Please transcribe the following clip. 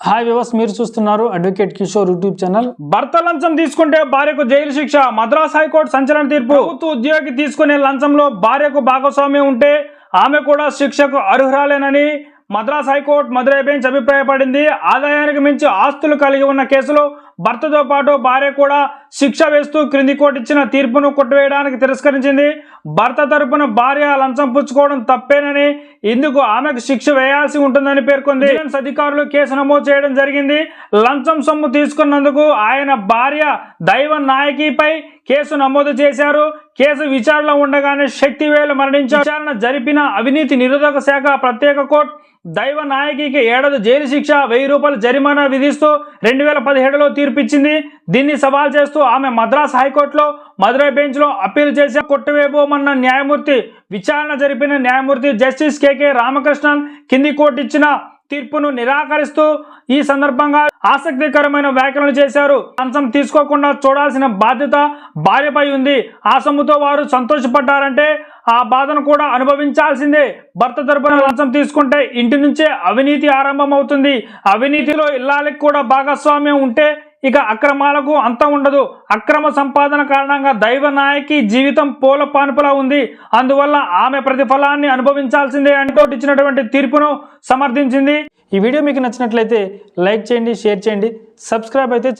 Hi వివస్ మీరు చూస్తున్నారు advocate Kishore YouTube channel భర్త లంచం తీసుకుంటే భార్యకు జైలు శిక్ష మద్రాస్ హైకోర్టు సంచలన తీర్పు. ప్రభుత్వ ఉద్యోగి తీసుకునే లంచంలో భార్యకు భాగస్వామ్యం ఉంటే ఆమె కూడా శిక్షకు అర్హురాలేనని Madras high court Madurai bench అభిప్రాయపడింది. ఆదాయానికి మించి ఆస్తులు కలిగి ఉన్న కేసులో భర్తతో పాటు భార్య కూడా శిక్ష వేస్తూ క్రింది కోర్టు ఇచ్చిన తీర్పును కొట్టివేయడానికి తిరస్కరించింది. భర్త తరపున భార్య లంచం పుచ్చుకోవడం తప్పేనని ఇందుకు ఆమెకు శిక్ష వేయాల్సి ఉంటుందని పేర్కొంది. విజిలెన్స్ అధికారులు కేసు నమోదు చేయడం జరిగింది. లంచం సొమ్ము తీసుకున్నందుకు ఆయన భార్య దైవ నాయకిపై కేసు నమోదు చేశారు. కేసు విచారణ ఉండగానే శక్తివేలు మరణించారు. విచారణ జరిపిన అవినీతి నిరోధక శాఖ ప్రత్యేక కోర్టు దైవ నాయకికి ఏడాది జైలు శిక్ష వెయ్యి రూపాయల జరిమానా విధిస్తూ రెండు వేల పదిహేడులో తీర్పిచ్చింది. దీన్ని సవాల్ చేస్తూ ఆమె మద్రాస్ హైకోర్టులో మదురై బెంచ్లో అప్పీల్ చేసి కొట్టివేయబోమన్న న్యాయమూర్తి విచారణ జరిపిన న్యాయమూర్తి జస్టిస్ కెకే రామకృష్ణన్ కింది కోర్టు ఇచ్చిన తీర్పును నిరాకరిస్తూ ఈ సందర్భంగా ఆసక్తికరమైన వ్యాఖ్యలు చేశారు. లంచం తీసుకోకుండా చూడాల్సిన బాధ్యత భార్యపై ఉంది. ఆ సొమ్ముతో వారు సంతోషపడ్డారంటే ఆ బాధను కూడా అనుభవించాల్సిందే. భర్త తరపున లంచం తీసుకుంటే ఇంటి నుంచే అవినీతి ఆరంభమవుతుంది. అవినీతిలో ఇల్లాలకి కూడా భాగస్వామ్యం ఉంటే ఇక అక్రమాలకు అంతం ఉండదు. అక్రమ సంపాదన కారణంగా దైవ నాయకి జీవితం పూల పానుపులా ఉంది. అందువల్ల ఆమె ప్రతిఫలాన్ని అనుభవించాల్సిందే అంటూ ఇచ్చినటువంటి తీర్పును సమర్థించింది. ఈ వీడియో మీకు నచ్చినట్లయితే లైక్ చేయండి షేర్ చేయండి. సబ్స్క్రైబ్ అయితే